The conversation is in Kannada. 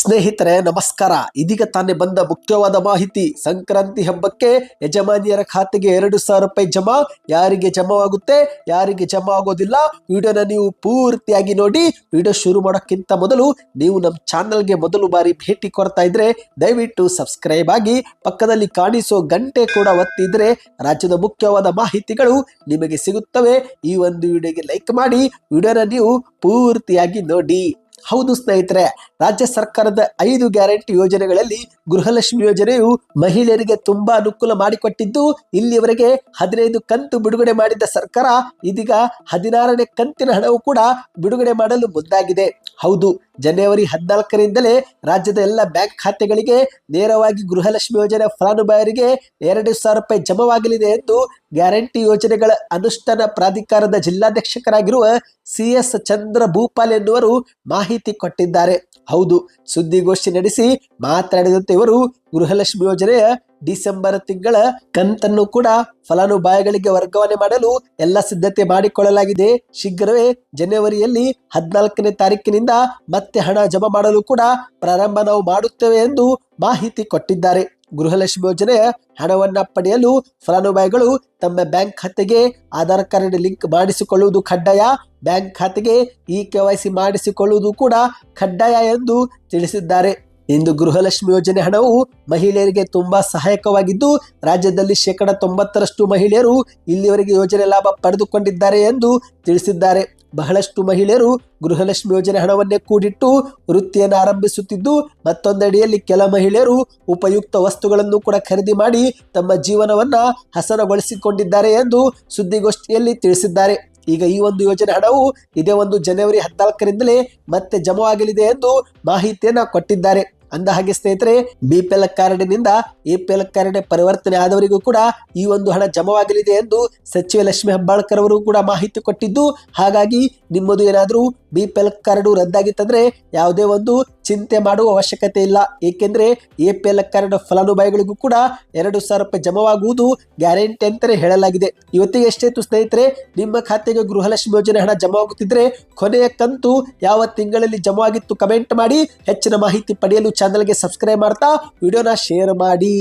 ಸ್ನೇಹಿತರೆ, ನಮಸ್ಕಾರ. ಇದೀಗ ತಾನೇ ಬಂದ ಮುಖ್ಯವಾದ ಮಾಹಿತಿ. ಸಂಕ್ರಾಂತಿ ಹಬ್ಬಕ್ಕೆ ಯಜಮಾನಿಯರ ಖಾತೆಗೆ ಎರಡು ಸಾವಿರ ರೂಪಾಯಿ ಜಮಾ. ಯಾರಿಗೆ ಜಮಾವಾಗುತ್ತೆ, ಯಾರಿಗೆ ಜಮಾ ಆಗೋದಿಲ್ಲ ವಿಡಿಯೋನ ನೀವು ಪೂರ್ತಿಯಾಗಿ ನೋಡಿ. ವಿಡಿಯೋ ಶುರು ಮಾಡೋಕ್ಕಿಂತ ಮೊದಲು ನೀವು ನಮ್ಮ ಚಾನಲ್ಗೆ ಮೊದಲು ಬಾರಿ ಭೇಟಿ ಕೊಡ್ತಾ ಇದ್ರೆ, ದಯವಿಟ್ಟು ಸಬ್ಸ್ಕ್ರೈಬ್ ಆಗಿ, ಪಕ್ಕದಲ್ಲಿ ಕಾಣಿಸೋ ಗಂಟೆ ಕೂಡ ಒತ್ತಿದ್ರೆ ರಾಜ್ಯದ ಮುಖ್ಯವಾದ ಮಾಹಿತಿಗಳು ನಿಮಗೆ ಸಿಗುತ್ತವೆ. ಈ ಒಂದು ವಿಡಿಯೋಗೆ ಲೈಕ್ ಮಾಡಿ, ವಿಡಿಯೋನ ನೀವು ಪೂರ್ತಿಯಾಗಿ ನೋಡಿ. ಹೌದು ಸ್ನೇಹಿತರೆ, ರಾಜ್ಯ ಸರ್ಕಾರದ ಐದು ಗ್ಯಾರಂಟಿ ಯೋಜನೆಗಳಲ್ಲಿ ಗೃಹಲಕ್ಷ್ಮಿ ಯೋಜನೆಯು ಮಹಿಳೆಯರಿಗೆ ತುಂಬಾ ಅನುಕೂಲ ಮಾಡಿಕೊಟ್ಟಿದ್ದು ಇಲ್ಲಿಯವರೆಗೆ ಹದಿನೈದು ಕಂತು ಬಿಡುಗಡೆ ಮಾಡಿದ್ದ ಸರ್ಕಾರ ಇದೀಗ ಹದಿನಾರನೇ ಕಂತಿನ ಹಣವು ಕೂಡ ಬಿಡುಗಡೆ ಮಾಡಲು ಮುಂದಾಗಿದೆ. ಹೌದು ಜನವರಿ ಹದಿನಾಲ್ಕರಿಂದಲೇ ರಾಜ್ಯದ ಎಲ್ಲ ಬ್ಯಾಂಕ್ ಖಾತೆಗಳಿಗೆ ನೇರವಾಗಿ ಗೃಹಲಕ್ಷ್ಮಿ ಯೋಜನೆ ಫಲಾನುಭವಿಗೆ ಎರಡು ಸಾವಿರ ರೂಪಾಯಿ ಜಮವಾಗಲಿದೆ ಎಂದು ಗ್ಯಾರಂಟಿ ಯೋಜನೆಗಳ ಅನುಷ್ಠಾನ ಪ್ರಾಧಿಕಾರದ ಜಿಲ್ಲಾಧ್ಯಕ್ಷಕರಾಗಿರುವ ಸಿ ಎಸ್ ಚಂದ್ರ ಭೂಪಾಲ್ ಎನ್ನುವರು ಮಾಹಿತಿ ಕೊಟ್ಟಿದ್ದಾರೆ. ಹೌದು, ಸುದ್ದಿಗೋಷ್ಠಿ ನಡೆಸಿ ಮಾತನಾಡಿದಂತೆ ಇವರು ಗೃಹಲಕ್ಷ್ಮಿ ಯೋಜನೆಯ ಡಿಸೆಂಬರ್ ತಿಂಗಳ ಕಂತನ್ನು ಕೂಡ ಫಲಾನುಭವಿಗಳಿಗೆ ವರ್ಗಾವಣೆ ಮಾಡಲು ಎಲ್ಲ ಸಿದ್ಧತೆ ಮಾಡಿಕೊಳ್ಳಲಾಗಿದೆ. ಶೀಘ್ರವೇ ಜನವರಿಯಲ್ಲಿ ಹದಿನಾಲ್ಕನೇ ತಾರೀಕಿನಿಂದ ಮತ್ತೆ ಹಣ ಜಮಾ ಮಾಡಲು ಕೂಡ ಪ್ರಾರಂಭ ನಾವು ಮಾಡುತ್ತೇವೆ ಎಂದು ಮಾಹಿತಿ ಕೊಟ್ಟಿದ್ದಾರೆ. ಗೃಹಲಕ್ಷ್ಮಿ ಯೋಜನೆಯ ಹಣವನ್ನ ಪಡೆಯಲು ಫಲಾನುಭವಿಗಳು ತಮ್ಮ ಬ್ಯಾಂಕ್ ಖಾತೆಗೆ ಆಧಾರ್ ಕಾರ್ಡ್ ಲಿಂಕ್ ಮಾಡಿಸಿಕೊಳ್ಳುವುದು ಕಡ್ಡಾಯ. ಬ್ಯಾಂಕ್ ಖಾತೆಗೆ ಇ ಕೆ ವೈ ಸಿ ಮಾಡಿಸಿಕೊಳ್ಳುವುದು ಕೂಡ ಕಡ್ಡಾಯ ಎಂದು ತಿಳಿಸಿದ್ದಾರೆ. ಇಂದು ಗೃಹಲಕ್ಷ್ಮಿ ಯೋಜನೆ ಹಣವು ಮಹಿಳೆಯರಿಗೆ ತುಂಬಾ ಸಹಾಯಕವಾಗಿದ್ದು, ರಾಜ್ಯದಲ್ಲಿ ಶೇಕಡ ತೊಂಬತ್ತರಷ್ಟು ಮಹಿಳೆಯರು ಇಲ್ಲಿವರೆಗೆ ಯೋಜನೆ ಲಾಭ ಪಡೆದುಕೊಂಡಿದ್ದಾರೆ ಎಂದು ತಿಳಿಸಿದ್ದಾರೆ. ಬಹಳಷ್ಟು ಮಹಿಳೆಯರು ಗೃಹಲಕ್ಷ್ಮಿ ಯೋಜನೆ ಹಣವನ್ನೇ ಕೂಡಿಟ್ಟು ವೃತ್ತಿಯನ್ನು ಆರಂಭಿಸುತ್ತಿದ್ದು, ಮತ್ತೊಂದಡಿಯಲ್ಲಿ ಕೆಲ ಮಹಿಳೆಯರು ಉಪಯುಕ್ತ ವಸ್ತುಗಳನ್ನು ಕೂಡ ಖರೀದಿ ಮಾಡಿ ತಮ್ಮ ಜೀವನವನ್ನ ಹಸನಗೊಳಿಸಿಕೊಂಡಿದ್ದಾರೆ ಎಂದು ಸುದ್ದಿಗೋಷ್ಠಿಯಲ್ಲಿ ತಿಳಿಸಿದ್ದಾರೆ. ಈಗ ಈ ಒಂದು ಯೋಜನೆ ಹಣವು ಇದೇ ಒಂದು ಜನವರಿ ಹದಿನಾಲ್ಕರಿಂದಲೇ ಮತ್ತೆ ಜಮವಾಗಲಿದೆ ಎಂದು ಮಾಹಿತಿಯನ್ನು ಕೊಟ್ಟಿದ್ದಾರೆ. ಅಂದ ಹಾಗೆ ಸ್ನೇಹಿತರೆ BPL P L APL A P L card ಪರಿವರ್ತನೆ ಆದವರಿಗೂ ಕೂಡ ಈ ಒಂದು ಹಣ ಜಮವಾಗಲಿದೆ ಎಂದು ಸಚಿವ ಲಕ್ಷ್ಮಿ ಹೆಬ್ಬಾಳ್ಕರ್ ಅವರು ಕೂಡ ಮಾಹಿತಿ ಕೊಟ್ಟಿದ್ದು. ಹಾಗಾಗಿ ನಿಮ್ಮದು ಏನಾದರೂ ಬಿಪಿಎಲ್ ಕಾರ್ಡ್ ಕಾರ್ಡು ರದ್ದಾಗಿತ್ತಂದ್ರೆ ಯಾವುದೇ ಒಂದು ಚಿಂತೆ ಮಾಡುವ ಅವಶ್ಯಕತೆ ಇಲ್ಲ. ಏಕೆಂದ್ರೆ ಎಪಿಎಲ್ ಕಾರ್ಡ್ ಫಲಾನುಭವಿಗಳಿಗೂ ಕೂಡ ಎರಡು ಸಾವಿರ ರೂಪಾಯಿ ಜಮವಾಗುವುದು ಗ್ಯಾರಂಟಿ ಅಂತಾನೆ ಹೇಳಲಾಗಿದೆ. ಇವತ್ತಿಗೆ ಎಷ್ಟೇತು ಸ್ನೇಹಿತರೆ, ನಿಮ್ಮ ಖಾತೆಗೆ ಗೃಹಲಕ್ಷ್ಮಿ ಯೋಜನೆ ಹಣ ಜಮವಾಗುತ್ತಿದ್ರೆ ಕೊನೆಯ ಕಂತು ಯಾವ ತಿಂಗಳಲ್ಲಿ ಜಮವಾಗಿತ್ತು ಕಮೆಂಟ್ ಮಾಡಿ ಹೆಚ್ಚಿನ ಮಾಹಿತಿ ಪಡೆಯಲು ಚಾನಲ್ಗೆ ಸಬ್ಸ್ಕ್ರೈಬ್ ಮಾಡ್ತಾ ವಿಡಿಯೋನ ಶೇರ್ ಮಾಡಿ